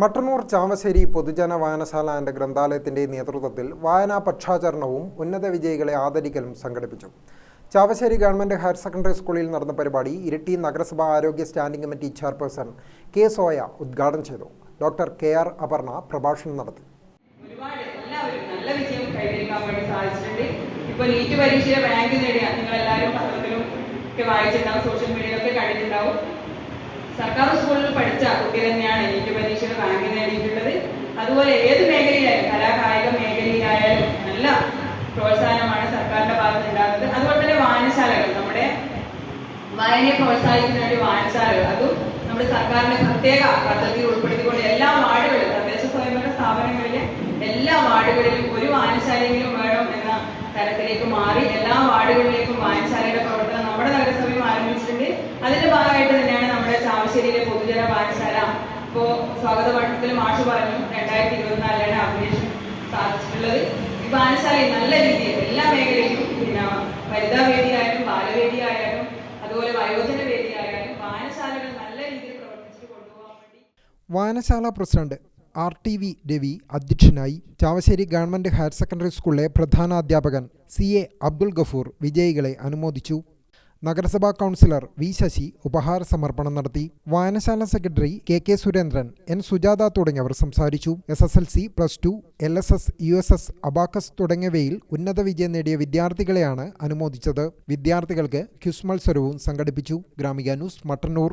മട്ടന്നൂർ ചാമശ്ശേരി പൊതുജന വായനശാല ആൻഡ് ഗ്രന്ഥാലയത്തിന്റെ നേതൃത്വത്തിൽ വായനാ പക്ഷാചരണവും ഉന്നത വിജയികളെ ആദരിക്കലും സംഘടിപ്പിച്ചു. ചാവശ്ശേരി ഗവൺമെന്റ് ഹയർ സെക്കൻഡറി സ്കൂളിൽ നടന്ന പരിപാടി ഇരിട്ടി നഗരസഭ ആരോഗ്യ standing committee chairperson K Soya ഉദ്ഘാടനം ചെയ്തു. ഡോക്ടർ കെ ആർ അപർണ പ്രഭാഷണം നടത്തി. റാങ്ക് നേടിയ നിങ്ങൾ എല്ലാവരും പത്രത്തിലും ഒക്കെ സോഷ്യൽ സർക്കാർ സ്കൂളിൽ പഠിച്ച കുട്ടി തന്നെയാണ് നീറ്റ് പരീക്ഷയുടെ അതുപോലെ ഏത് മേഖലയിലായാലും കലാകായിക മേഖലയിലായാലും നല്ല പ്രോത്സാഹനമാണ് സർക്കാരിന്റെ ഭാഗത്ത് ഉണ്ടാകുന്നത് അതുപോലെ തന്നെ വായനശാലകൾ. നമ്മുടെ വായനയെ പ്രോത്സാഹിപ്പിക്കുന്ന ഒരു വായനശാലകൾ. അതും നമ്മുടെ സർക്കാരിന്റെ പ്രത്യേക പദ്ധതി ഉൾപ്പെടുത്തിക്കൊണ്ട് എല്ലാ വാർഡുകളിലും തദ്ദേശ സ്വയംഭരണ സ്ഥാപനങ്ങളിലെ എല്ലാ വാർഡുകളിലും ഒരു വായനശാലയെങ്കിലും വേണം എന്ന തരത്തിലേക്ക് മാറി എല്ലാ വാർഡുകളിലേക്കും വായനശാലയുടെ പ്രവർത്തനം നമ്മുടെ നഗരസഭയും ആരംഭിച്ചിട്ടുണ്ട്. അതിന്റെ ഭാഗമായിട്ട് തന്നെയാണ് നമ്മുടെ ചാവശ്ശേരിയിലെ പൊതുജന വായനശാല ഇപ്പോ സ്വാഗത പഠനത്തിൽ മാഷ് പറഞ്ഞു രണ്ടായിരത്തി ഇരുപത്തിനാലിലാണ് അപ്ഡേഷൻ സാധിച്ചിട്ടുള്ളത്. ഈ വായനശാലയിൽ നല്ല രീതിയിൽ എല്ലാ മേഖലയിലും പിന്നെ വനിതാ വേദിയായാലും ബാലവേദി ആയാലും അതുപോലെ വയോജന വേദി ആയാലും വായനശാലകൾ നല്ല രീതിയിൽ പ്രവർത്തിച്ചു കൊണ്ടുപോകാൻ വേണ്ടി വായനശാല president R T V Ravi അധ്യക്ഷനായി ചാവശ്ശേരി ഗവൺമെന്റ് ഹയർ സെക്കൻഡറി സ്കൂളിലെ പ്രധാനാധ്യാപകൻ സി എ അബ്ദുൽ ഗഫൂർ വിജയികളെ അനുമോദിച്ചു. നഗരസഭാ കൗൺസിലർ വി ശശി ഉപഹാര സമർപ്പണം നടത്തി. വായനശാല secretary K K Surendran N Sujatha തുടങ്ങിയവർ സംസാരിച്ചു. S S L C plus two L S S U S S abacus തുടങ്ങിയവയിൽ ഉന്നത വിജയം നേടിയ വിദ്യാർത്ഥികളെയാണ് അനുമോദിച്ചത്. വിദ്യാർത്ഥികൾക്ക് ക്യുസ് മത്സരവും സംഘടിപ്പിച്ചു. Gramika news Mattannur.